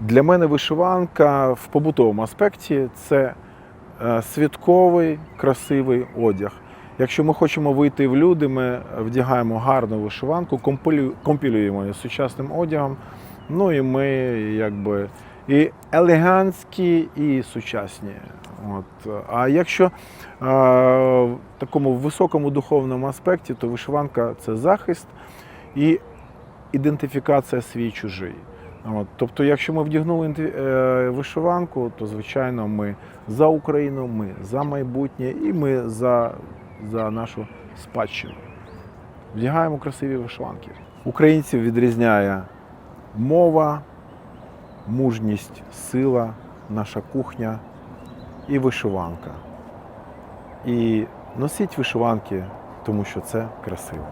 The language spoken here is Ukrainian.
Для мене вишиванка в побутовому аспекті це е, святковий красивий одяг. Якщо ми хочемо вийти в люди, ми вдягаємо гарну вишиванку, компілюємо її сучасним одягом. Ну і ми якби і елегантські, і сучасні. От. А якщо е, в такому високому духовному аспекті, то вишиванка це захист і ідентифікація свій чужий. От, тобто, якщо ми вдягнули е, вишиванку, то звичайно ми за Україну, ми за майбутнє і ми за, за нашу спадщину. Вдягаємо красиві вишиванки. Українців відрізняє мова, мужність, сила, наша кухня і вишиванка. І носіть вишиванки, тому що це красиво.